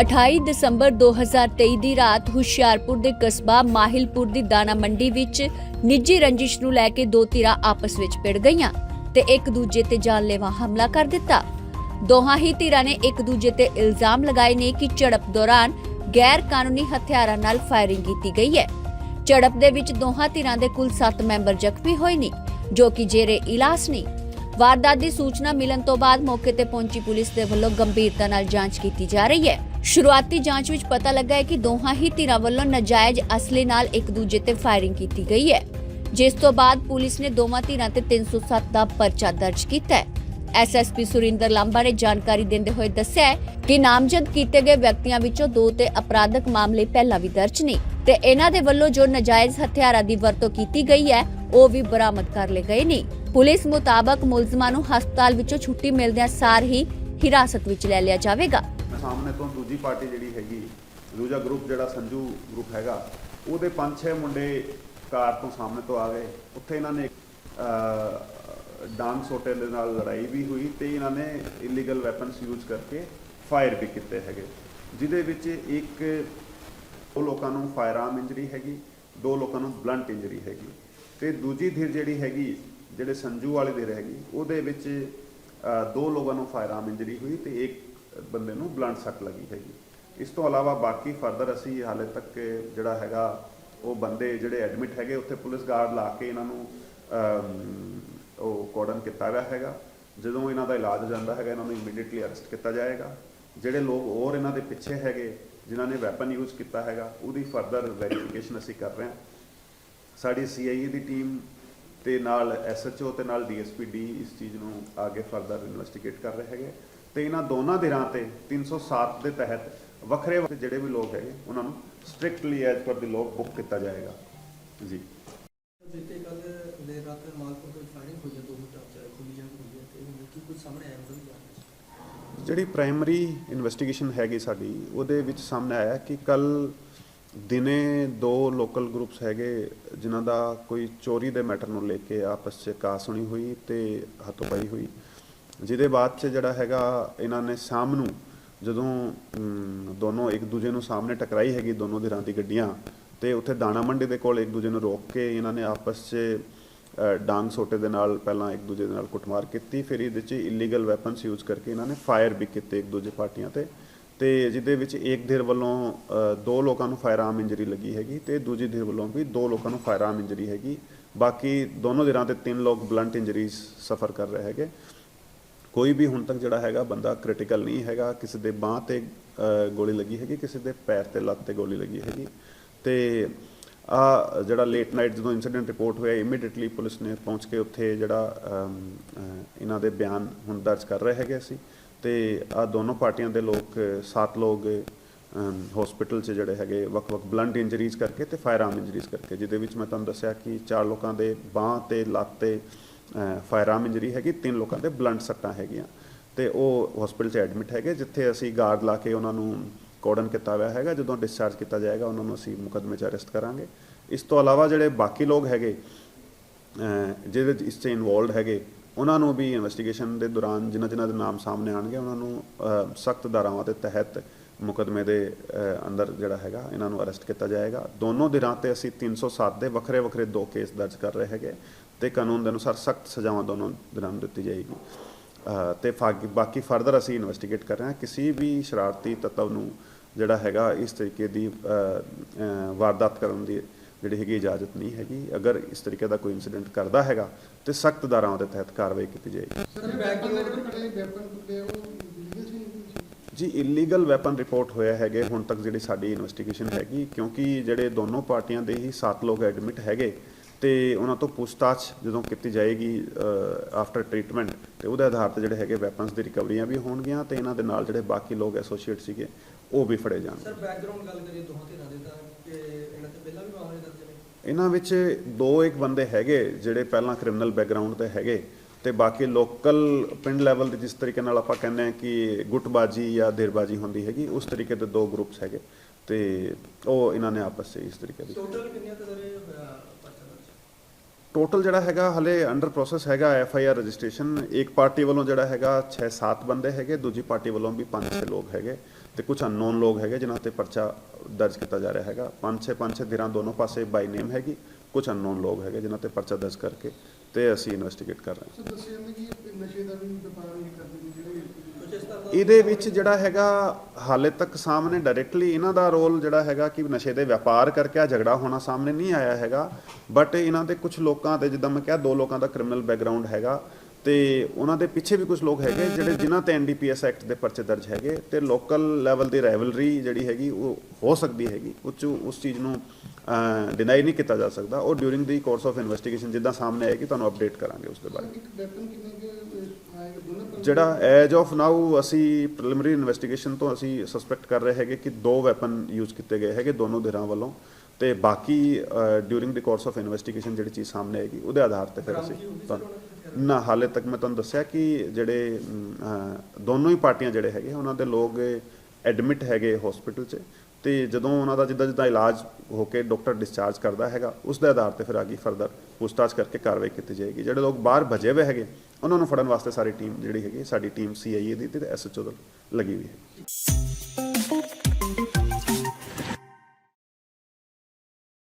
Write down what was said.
28 ਦਸੰਬਰ 2023 ਦੀ ਰਾਤ ਹੁਸ਼ਿਆਰਪੁਰ ਦੇ ਕਸਬਾ ਮਾਹਿਲਪੁਰ ਦੀ ਦਾਣਾ ਮੰਡੀ ਵਿੱਚ ਨਿੱਜੀ ਰੰਜਿਸ਼ ਨੂੰ ਲੈ ਕੇ ਦੋ ਧਿਰਾਂ ਆਪਸ ਵਿੱਚ ਭਿੜ ਗਈਆਂ ਤੇ ਇੱਕ ਦੂਜੇ ਤੇ ਜਾਨਲੇਵਾ ਹਮਲਾ ਕਰ ਦਿੱਤਾ। ਦੋਹਾਂ ਹੀ ਧਿਰਾਂ ਨੇ ਇੱਕ ਦੂਜੇ ਤੇ ਇਲਜ਼ਾਮ ਲਗਾਏ ਨੇ ਕਿ ਝੜਪ ਦੌਰਾਨ ਗੈਰ ਕਾਨੂੰਨੀ ਹਥਿਆਰਾਂ ਨਾਲ ਫਾਇਰਿੰਗ ਕੀਤੀ ਗਈ ਹੈ। ਝੜਪ ਦੇ ਵਿੱਚ ਦੋਹਾਂ ਧਿਰਾਂ ਦੇ ਕੁੱਲ 7 ਮੈਂਬਰ ਜ਼ਖਮੀ ਹੋਏ ਨੇ, ਜੋ ਕਿ ਜੇਰੇ ਇਲਾਜ ਨੇ। ਵਾਰਦਾਤ ਦੀ ਸੂਚਨਾ ਮਿਲਣ ਤੋਂ ਬਾਅਦ ਮੌਕੇ ਤੇ ਪਹੁੰਚੀ ਪੁਲਿਸ ਦੇ ਵੱਲੋਂ ਗੰਭੀਰਤਾ ਨਾਲ ਜਾਂਚ ਕੀਤੀ ਜਾ ਰਹੀ ਹੈ। ਸ਼ੁਰੂਆਤੀ ਜਾਂਚ ਵਿੱਚ ਪਤਾ ਲੱਗਾ ਹੈ ਕਿ ਦੋਹਾਂ ਹੀ ਧਿਰਾਂ ਵੱਲੋਂ ਨਾਜਾਇਜ਼ ਅਸਲੇ ਨਾਲ ਇੱਕ ਦੂਜੇ ਤੇ ਫਾਇਰਿੰਗ ਕੀਤੀ ਗਈ ਹੈ, ਜਿਸ ਤੋਂ ਬਾਅਦ ਪੁਲਿਸ ਨੇ ਦੋਵਾਂ ਧਿਰਾਂ ਤੇ 307 ਦਾ ਪਰਚਾ ਦਰਜ ਕੀਤਾ ਹੈ। ਐਸਐਸਪੀ ਸੁਰਿੰਦਰ ਲਾਂਬਾ ਨੇ ਜਾਣਕਾਰੀ ਦਿੰਦੇ ਹੋਏ ਦੱਸਿਆ ਹੈ ਕਿ ਨਾਮਜ਼ਦ ਕੀਤੇ ਗਏ ਵਿਅਕਤੀਆਂ ਵਿੱਚੋਂ ਦੋ ਤੇ ਅਪਰਾਧਕ ਮਾਮਲੇ ਪਹਿਲਾਂ ਵੀ ਦਰਜ ਨੇ ਤੇ ਇਹਨਾਂ ਦੇ ਵੱਲੋਂ ਜੋ ਨਾਜਾਇਜ਼ ਹਥਿਆਰਾਂ ਦੀ ਵਰਤੋਂ ਕੀਤੀ ਗਈ ਹੈ, ਉਹ ਵੀ ਬਰਾਮਦ ਕਰ ਲਏ ਗਏ ਨੇ। ਪੁਲਿਸ ਮੁਤਾਬਕ ਮੁਲਜ਼ਮਾਂ ਨੂੰ ਹਸਪਤਾਲ ਵਿੱਚੋਂ ਛੁੱਟੀ ਮਿਲਦਿਆਂ ਸਾਰ ਹੀ ਹਿਰਾਸਤ ਵਿੱਚ ਲੈ ਲਿਆ ਜਾਵੇਗਾ। ਸਾਹਮਣੇ ਤੋਂ ਦੂਜੀ ਪਾਰਟੀ ਜਿਹੜੀ ਹੈਗੀ ਦੂਜਾ ਗਰੁੱਪ ਜਿਹੜਾ ਸੰਜੂ ਗਰੁੱਪ ਹੈਗਾ ਉਹਦੇ ਪੰਜ ਛੇ ਮੁੰਡੇ ਕਾਰ ਤੋਂ ਸਾਹਮਣੇ ਤੋਂ ਆ ਗਏ। ਉੱਥੇ ਇਹਨਾਂ ਨੇ ਅਹ, ਡਾਂਗ ਸੋਟੇ ਦੇ ਨਾਲ ਲੜਾਈ ਵੀ ਹੋਈ ਤੇ ਇਹਨਾਂ ਨੇ ਇਲੀਗਲ ਵੈਪਨਸ ਯੂਜ਼ ਕਰਕੇ ਫਾਇਰ ਵੀ ਕੀਤੇ ਹੈਗੇ। ਜਿਹਦੇ ਵਿੱਚ ਇੱਕ ਉਹ ਲੋਕਾਂ ਨੂੰ ਫਾਇਰ ਫਾਇਰਆਰਮ ਇੰਜਰੀ ਹੈਗੀ ਦੋ ਲੋਕਾਂ ਨੂੰ ਬਲੰਟ ਇੰਜਰੀ ਹੈਗੀ ਤੇ ਦੂਜੀ ਧਿਰ ਜਿਹੜੀ ਹੈਗੀ ਜਿਹੜੇ ਸੰਜੂ ਵਾਲੇ ਧਿਰ ਹੈਗੀ ਉਹਦੇ ਵਿੱਚ ਦੋ ਲੋਕਾਂ ਨੂੰ ਫਾਇਰ ਫਾਇਰਆਰਮ ਇੰਜਰੀ ਹੋਈ ਤੇ ਇੱਕ ਬੰਦੇ ਨੂੰ ਬਲੰਟ ਸੱਟ ਲੱਗੀ ਹੈਗੀ। ਇਸ ਤੋਂ ਇਲਾਵਾ ਬਾਕੀ ਫਰਦਰ ਅਸੀਂ ਹਾਲੇ ਤੱਕ ਜਿਹੜਾ ਹੈਗਾ, ਉਹ ਬੰਦੇ ਜਿਹੜੇ ਐਡਮਿਟ ਹੈਗੇ, ਉੱਥੇ ਪੁਲਿਸ ਗਾਰਡ ਲਾ ਕੇ ਇਹਨਾਂ ਨੂੰ ਉਹ ਕੋਡਨ ਕੀਤਾ ਗਿਆ ਹੈਗਾ। ਜਦੋਂ ਇਹਨਾਂ ਦਾ ਇਲਾਜ ਜਾਂਦਾ ਹੈਗਾ, ਇਹਨਾਂ ਨੂੰ ਇਮੀਡੀਏਟਲੀ ਅਰੈਸਟ ਕੀਤਾ ਜਾਏਗਾ। ਜਿਹੜੇ ਲੋਕ ਹੋਰ ਇਹਨਾਂ ਦੇ ਪਿੱਛੇ ਹੈਗੇ, ਜਿਨ੍ਹਾਂ ਨੇ ਵੈਪਨ ਯੂਜ਼ ਕੀਤਾ ਹੈਗਾ, ਉਹਦੀ ਫਰਦਰ ਵੈਰੀਫਿਕੇਸ਼ਨ ਅਸੀਂ ਕਰ ਰਹੇ ਹਾਂ। ਸਾਡੀ ਸੀਆਈਏ ਦੀ ਟੀਮ ਤੇ ਨਾਲ ਐਸਐਚਓ ਤੇ ਨਾਲ ਡੀਐਸਪੀ ਡੀ ਇਸ ਚੀਜ਼ ਨੂੰ ਅੱਗੇ ਫਰਦਰ ਇਨਵੈਸਟੀਗੇਟ ਕਰ ਰਹੇ ਹੈਗੇ। ਤੇ ਇਹਨਾਂ ਦੋਨਾਂ ਧਿਰਾਂ ਤੇ 307 ਦੇ ਤਹਿਤ ਵੱਖਰੇ ਵੱਖਰੇ ਜਿਹੜੇ ਵੀ ਲੋਕ ਹੈਗੇ ਉਹਨਾਂ ਨੂੰ ਸਟ੍ਰਿਕਟਲੀ ਐਜ਼ ਪਰ ਦੀ ਲੋਕ ਬੁੱਕ ਕੀਤਾ ਜਾਏਗਾ। ਜੀ। ਬੀਤੇ ਕੱਲ ਦੇਰ ਰਾਤ ਮਾਲਪੁਰ ਤੋਂ ਫਾਇਰਿੰਗ ਹੋਈ ਹੈ ਦੋ ਮੁੱਢਾ ਖੁੱਲੀ ਜੰਗ ਹੋਈ ਹੈ ਤੇ ਹੁਣ ਕੀ ਕੁਝ ਸਾਹਮਣੇ ਆਇਆ ਉਹਦੀ ਜਾਣਕਾਰੀ ਜਿਹੜੀ ਪ੍ਰਾਇਮਰੀ ਇਨਵੈਸਟੀਗੇਸ਼ਨ ਹੈਗੀ ਸਾਡੀ ਉਹਦੇ ਵਿੱਚ ਸਾਹਮਣੇ ਆਇਆ ਕਿ ਕੱਲ ਦਿਨੇ ਦੋ ਲੋਕਲ ਗਰੁੱਪਸ ਹੈਗੇ ਜਿਨ੍ਹਾਂ ਦਾ ਕੋਈ ਚੋਰੀ ਦੇ ਮੈਟਰ ਨੂੰ ਲੈ ਕੇ ਆਪਸ 'ਚ ਕਾਸੁਣੀ ਹੋਈ ਤੇ ਹੱਥੋਪਾਈ ਹੋਈ। ਜਿਹਦੇ ਬਾਅਦ 'ਚ ਜਿਹੜਾ ਹੈਗਾ ਇਹਨਾਂ ਨੇ ਸ਼ਾਮ ਨੂੰ ਜਦੋਂ ਦੋਨੋਂ ਇੱਕ ਦੂਜੇ ਨੂੰ ਸਾਹਮਣੇ ਟਕਰਾਈ ਹੈਗੀ, ਦੋਨੋਂ ਧਿਰਾਂ ਦੀ ਗੱਡੀਆਂ, ਤੇ ਉੱਥੇ ਦਾਣਾ ਮੰਡੀ ਦੇ ਕੋਲ ਇੱਕ ਦੂਜੇ ਨੂੰ ਰੋਕ ਕੇ ਇਹਨਾਂ ਨੇ ਆਪਸ 'ਚ ਡਾਂਗ ਸੋਟੇ ਦੇ ਨਾਲ ਪਹਿਲਾਂ ਇੱਕ ਦੂਜੇ ਦੇ ਨਾਲ ਕੁੱਟਮਾਰ ਕੀਤੀ, ਫਿਰ ਇਹਦੇ 'ਚ ਇਲੀਗਲ ਵੈਪਨਸ ਯੂਜ਼ ਕਰਕੇ ਇਹਨਾਂ ਨੇ ਫਾਇਰ ਵੀ ਕੀਤੇ ਇੱਕ ਦੂਜੇ ਪਾਰਟੀਆਂ ਤੇ ਤੇ ਜਿਹਦੇ ਵਿੱਚ ਇੱਕ ਧਿਰ ਵੱਲੋਂ ਦੋ ਲੋਕਾਂ ਨੂੰ ਫਾਇਰ ਫਾਇਰਆਰਮ ਇੰਜਰੀ ਲੱਗੀ ਹੈਗੀ, ਤੇ ਦੂਜੀ ਧਿਰ ਵੱਲੋਂ ਵੀ ਦੋ ਲੋਕਾਂ ਨੂੰ ਫਾਇਰ ਆਰਮ ਇੰਜਰੀ ਹੈਗੀ, ਬਾਕੀ ਦੋਨੋਂ ਧਿਰਾਂ ਤੇ ਤਿੰਨ ਲੋਕ ਬਲੰਟ ਇੰਜਰੀਜ਼ ਸਫਰ ਕਰ ਰਹੇ ਹੈਗੇ। ਕੋਈ ਵੀ ਹੁਣ ਤੱਕ ਜਿਹੜਾ ਹੈਗਾ ਬੰਦਾ ਕ੍ਰਿਟੀਕਲ ਨਹੀਂ ਹੈਗਾ, ਕਿਸੇ ਦੇ ਬਾਹ ਤੇ ਗੋਲੀ ਲੱਗੀ ਹੈਗੀ, ਕਿਸੇ ਦੇ ਪੈਰ ਤੇ ਲੱਤ ਤੇ ਗੋਲੀ ਲੱਗੀ ਹੈਗੀ। ਤੇ ਆ ਜਿਹੜਾ ਲੇਟ ਨਾਈਟ ਜਦੋਂ ਇਨਸੀਡੈਂਟ ਰਿਪੋਰਟ ਹੋਇਆ ਇਮੀਡੀਏਟਲੀ ਪੁਲਿਸ ਨੇ ਪਹੁੰਚ ਕੇ ਉੱਥੇ ਜਿਹੜਾ ਇਹਨਾਂ ਦੇ ਬਿਆਨ ਹੁਣ ਦਰਜ ਕਰ ਰਹੇ ਹੈਗੇ ਅਸੀਂ। ਤੇ ਆ ਦੋਨੋਂ ਪਾਰਟੀਆਂ ਦੇ ਲੋਕ, ਸੱਤ ਲੋਕ ਹਸਪੀਟਲ 'ਚ ਜਿਹੜੇ ਹੈਗੇ, ਵੱਖ-ਵੱਖ ਬਲੰਟ ਇੰਜਰੀਜ਼ ਕਰਕੇ ਤੇ ਫਾਇਰਆਰਮ ਇੰਜਰੀਜ਼ ਕਰਕੇ, ਜਿਹਦੇ ਵਿੱਚ ਮੈਂ ਤੁਹਾਨੂੰ ਦੱਸਿਆ ਕਿ ਚਾਰ ਲੋਕਾਂ ਦੇ ਬਾਹ ਤੇ, ਲੱਤ ਤੇ ਫਾਇਰਆਰਮ ਇੰਜਰੀ ਹੈਗੀ, ਤਿੰਨ ਲੋਕਾਂ ਦੇ ਬਲੰਟ ਸੱਟਾਂ ਹੈਗੀਆਂ। ਤੇ ਉਹ ਹਸਪੀਟਲ 'ਚ ਐਡਮਿਟ ਹੈਗੇ, ਜਿੱਥੇ ਅਸੀਂ ਗਾਰਡ ਲਾ ਕੇ ਉਹਨਾਂ ਨੂੰ ਕੋਡਨ ਕੀਤਾ ਹੋਇਆ ਹੈਗਾ, ਜਦੋਂ ਡਿਸਚਾਰਜ ਕੀਤਾ ਜਾਏਗਾ, ਉਹਨਾਂ ਨੂੰ ਅਸੀਂ ਮੁਕੱਦਮੇ 'ਚ ਅਰੈਸਟ ਕਰਾਂਗੇ। ਇਸ ਤੋਂ ਇਲਾਵਾ ਜਿਹੜੇ ਬਾਕੀ ਲੋਕ ਹੈਗੇ, ਅਹ, ਜਿਹਦੇ ਇਸ 'ਚ ਇਨਵੋਲਡ ਹੈਗੇ, ਉਹਨਾਂ ਨੂੰ ਵੀ ਇਨਵੈਸਟੀਗੇਸ਼ਨ ਦੇ ਦੌਰਾਨ ਜਿਨ੍ਹਾਂ ਜਿਨ੍ਹਾਂ ਦੇ ਨਾਮ ਸਾਹਮਣੇ ਆਣਗੇ ਉਹਨਾਂ ਨੂੰ ਸਖਤ ਧਾਰਾਵਾਂ ਦੇ ਤਹਿਤ ਮੁਕੱਦਮੇ ਦੇ ਅੰਦਰ ਜਿਹੜਾ ਹੈਗਾ, ਇਹਨਾਂ ਨੂੰ ਅਰੈਸਟ ਕੀਤਾ ਜਾਏਗਾ। ਦੋਨੋਂ ਦਿਨਾਂ ਤੇ ਅਸੀਂ 307 ਦੇ ਵੱਖਰੇ ਵੱਖਰੇ ਦੋ ਕੇਸ ਦਰਜ ਕਰ ਰਹੇ ਹੈਗੇ। ਤੇ ਕਾਨੂੰਨ ਦੇ ਅਨੁਸਾਰ ਸਖਤ ਸਜ਼ਾਵਾਂ ਦੋਨੋਂ ਧਿਰਾਂ ਨੂੰ ਦਿੱਤੀ ਜਾਏਗੀ। ਅਹ, ਤੇ ਬਾਕੀ ਫਰਦਰ ਅਸੀਂ ਇਨਵੈਸਟੀਗੇਟ ਕਰ ਰਹੇ ਹਾਂ ਕਿਸੇ ਵੀ ਸ਼ਰਾਰਤੀ ਤੱਤਵ ਨੂੰ ਜਿਹੜਾ ਹੈਗਾ ਇਸ ਤਰੀਕੇ ਦੀ ਵਾਰਦਾਤ ਕਰਨ ਦੀ ਜਿਹੜੀ ਹੈਗੀ ਇਜਾਜ਼ਤ ਨਹੀਂ ਹੈਗੀ। ਅਗਰ ਇਸ ਤਰੀਕੇ ਦਾ ਕੋਈ ਇਨਸੀਡੈਂਟ ਕਰਦਾ ਹੈਗਾ ਤੇ ਸਖਤ ਧਾਰਾਵਾਂ ਦੇ ਤਹਿਤ ਕਾਰਵਾਈ ਕੀਤੀ ਜਾਏਗੀ। ਜੀ ਇਲੀਗਲ ਵੈਪਨ ਰਿਪੋਰਟ ਹੋਇਆ ਹੈਗੇ ਹੁਣ ਤੱਕ ਜਿਹੜੀ ਸਾਡੀ ਇਨਵੈਸਟੀਗੇਸ਼ਨ ਹੈਗੀ ਕਿਉਂਕਿ ਜਿਹੜੇ ਦੋਨੋਂ ਪਾਰਟੀਆਂ ਦੇ ਹੀ 7 ਲੋਕ ਐਡਮਿਟ ਹੈਗੇ ਤੇ ਉਹਨਾਂ ਤੋਂ ਪੁੱਛਤਾਛ ਜਦੋਂ ਕੀਤੀ ਜਾਏਗੀ ਆਫਟਰ ਟ੍ਰੀਟਮੈਂਟ ਤੇ ਉਹਦੇ ਆਧਾਰ ਤੇ ਜਿਹੜੇ ਹੈਗੇ ਵੈਪਨਸ ਦੀ ਰਿਕਵਰੀਆਂ ਵੀ ਹੋਣਗੀਆਂ ਤੇ ਇਹਨਾਂ ਦੇ ਨਾਲ ਜਿਹੜੇ ਬਾਕੀ ਲੋਕ ਐਸੋਸੀਏਟ ਸੀਗੇ ਉਹ ਵੀ ਫੜੇ ਜਾਣਗੇ। ਸਰ ਬੈਕਗ੍ਰਾਉਂਡ ਗੱਲ ਕਰੀਏ ਦੋਹਾਂ ਧਿਰਾਂ ਦੇ ਤਾਂ ਕਿ ਇਹਨਾਂ ਤੇ ਪਹਿਲਾਂ ਵੀ ਮਾਮਲੇ ਦਰਜ ਨੇ? ਇਹਨਾਂ ਵਿੱਚ ਦੋ ਇੱਕ ਬੰਦੇ ਹੈਗੇ ਜਿਹੜੇ ਪਹਿਲਾਂ ਕ੍ਰਿਮੀਨਲ ਬੈਕਗ੍ਰਾਉਂਡ ਤੇ ਹੈਗੇ ਤੇ ਬਾਕੀ ਲੋਕਲ ਪਿੰਡ ਲੈਵਲ ਦੇ ਜਿਸ ਤਰੀਕੇ ਨਾਲ ਆਪਾਂ ਕਹਿੰਦੇ ਆ ਕਿ ਗੁੱਟਬਾਜੀ ਜਾਂ ਧਿਰਬਾਜੀ ਹੁੰਦੀ ਹੈਗੀ ਉਸ ਤਰੀਕੇ ਦੇ ਦੋ ਗਰੁੱਪਸ ਹੈਗੇ ਤੇ ਉਹ ਇਹਨਾਂ ਨੇ ਆਪਸ ਵਿੱਚ ਇਸ ਤਰੀਕੇ ਦੀ ਟੋਟਲ ਕਿੰਨੀਆਂ ਇਹ ਹੋਇਆ ਟੋਟਲ ਜਿਹੜਾ ਹੈਗਾ ਹਲੇ ਅੰਡਰ ਪ੍ਰੋਸੈਸ ਹੈਗਾ ਐਫ ਆਈ ਆਰ ਰਜਿਸਟ੍ਰੇਸ਼ਨ ਇੱਕ ਪਾਰਟੀ ਵੱਲੋਂ ਜਿਹੜਾ ਹੈਗਾ 6-7 ਬੰਦੇ ਹੈਗੇ, ਦੂਜੀ ਪਾਰਟੀ ਵੱਲੋਂ ਵੀ 5-6 ਲੋਕ ਹੈਗੇ ਤੇ ਕੁਝ ਅਨਨੋਨ ਲੋਕ ਹੈਗੇ ਜਿਨ੍ਹਾਂ ਤੇ ਪਰਚਾ ਦਰਜ ਕੀਤਾ ਜਾ ਰਿਹਾ ਹੈਗਾ। ਪੰਜ ਛੇ ਪੰਜ ਛੇ ਧਿਰਾਂ ਦੋਨੋਂ ਪਾਸੇ ਬਾਈ ਨੇਮ ਹੈਗੀ ਕੁਝ ਅਨਨੋਨ ਲੋਕ ਹੈਗੇ ਜਿਨ੍ਹਾਂ ਤੇ ਪਰਚਾ ਦਰਜ ਕਰਕੇ ਤੇ ਅਸੀਂ ਇਨਵੈਸਟੀਗੇਟ ਕਰ ਰਹੇ ਹਾਂ। ਸਰ, ਦੱਸਿਆ ਜਾਂਦਾ ਕਿ ਨਸ਼ੇ ਦਾ ਵੀ ਵਪਾਰ ਨਹੀਂ ਕਰਦੇ ਨੇ ਜਿਹੜੇ ਕੁਝ ਇਸ ਤਰ੍ਹਾਂ ਦਾ ਇਹਦੇ ਵਿੱਚ ਜਿਹੜਾ ਹੈਗਾ ਹਾਲੇ ਤੱਕ ਸਾਹਮਣੇ ਡਾਇਰੈਕਟਲੀ ਇਹਨਾਂ ਦਾ ਰੋਲ ਜਿਹੜਾ ਹੈਗਾ ਕਿ ਨਸ਼ੇ ਦੇ ਵਪਾਰ ਕਰਕੇ ਆ, ਝਗੜਾ ਹੋਣਾ ਸਾਹਮਣੇ ਨਹੀਂ ਆਇਆ ਹੈਗਾ। ਬਟ ਇਹਨਾਂ ਦੇ ਕੁਝ ਲੋਕਾਂ ਤੇ ਜਿੱਦਾਂ ਮੈਂ ਕਿਹਾ, ਦੋ ਲੋਕਾਂ ਦਾ ਕ੍ਰਿਮੀਨਲ ਬੈਕਗ੍ਰਾਉਂਡ ਹੈਗਾ ਤੇ ਉਹਨਾਂ ਦੇ ਪਿੱਛੇ ਵੀ ਕੁਝ ਲੋਕ ਹੈਗੇ ਜਿਹੜੇ ਜਿਨ੍ਹਾਂ ਤੇ ਐਨਡੀਪੀਐਸ ਐਕਟ ਦੇ ਪਰਚੇ ਦਰਜ ਹੈਗੇ ਤੇ ਲੋਕਲ ਲੈਵਲ ਦੀ ਰਾਈਵਲਰੀ ਜਿਹੜੀ ਹੈਗੀ ਉਹ ਹੋ ਸਕਦੀ ਹੈਗੀ, ਉਹ 'ਚ ਉਸ ਚੀਜ਼ ਨੂੰ ਡਿਨਾਈ ਨਹੀਂ ਕੀਤਾ ਜਾ ਸਕਦਾ। ਉਹ during the course of investigation ਜਿੱਦਾਂ ਸਾਹਮਣੇ ਆਏਗੀ, ਤੁਹਾਨੂੰ ਅਪਡੇਟ ਕਰਾਂਗੇ ਉਸ ਦੇ ਬਾਰੇ। ਜਿਹੜਾ ਐਜ ਆਫ ਨਾਊ ਅਸੀਂ ਪ੍ਰੀਲਿਮਿਨਰੀ ਇਨਵੈਸਟੀਗੇਸ਼ਨ ਤੋਂ ਅਸੀਂ ਸਸਪੈਕਟ ਕਰ ਰਹੇ ਹੈਗੇ ਕਿ ਦੋ ਵੈਪਨ ਯੂਜ਼ ਕੀਤੇ ਗਏ ਹੈਗੇ ਦੋਨੋਂ ਧਿਰਾਂ ਵੱਲੋਂ ਤੇ ਬਾਕੀ during the course of investigation ਜਿਹੜੀ ਚੀਜ਼ ਸਾਹਮਣੇ ਆਏਗੀ, ਉਹਦੇ ਆਧਾਰ ਤੇ ਫਿਰ ਅਸੀਂ ਤੁਹਾਨੂੰ- ਨਾ, ਹਾਲੇ ਤੱਕ ਮੈਂ ਤੁਹਾਨੂੰ ਦੱਸਿਆ ਕਿ ਜਿਹੜੇ ਦੋਨੋਂ ਹੀ ਪਾਰਟੀਆਂ ਜਿਹੜੇ ਹੈਗੇ, ਉਹਨਾਂ ਦੇ ਲੋਕ ਐਡਮਿਟ ਹੈਗੇ ਹਸਪੀਟਲ 'ਚ ਤੇ ਜਦੋਂ ਉਹਨਾਂ ਦਾ ਜਿੱਦਾਂ ਜਿੱਦਾਂ ਇਲਾਜ ਹੋ ਕੇ ਡਾਕਟਰ ਡਿਸਚਾਰਜ ਕਰਦਾ ਹੈਗਾ, ਉਸ ਦੇ ਆਧਾਰ ਤੇ ਫਿਰ ਅੱਗੇ ਫਰਦਰ ਪੁੱਛਤਾਛ ਕਰਕੇ ਕਾਰਵਾਈ ਕੀਤੀ ਜਾਏਗੀ। ਜਿਹੜੇ ਲੋਕ ਬਾਹਰ ਭਜੇ ਹੋਏ ਹੈਗੇ, ਉਹਨਾਂ ਨੂੰ ਫੜਨ ਵਾਸਤੇ ਸਾਰੀ ਟੀਮ ਜਿਹੜੀ ਹੈਗੀ, ਸਾਡੀ ਟੀਮ ਸੀਆਈਏ ਦੀ ਤੇ ਐਸਐਚਓ ਦੀ ਲੱਗੀ ਹੋਈ ਹੈ।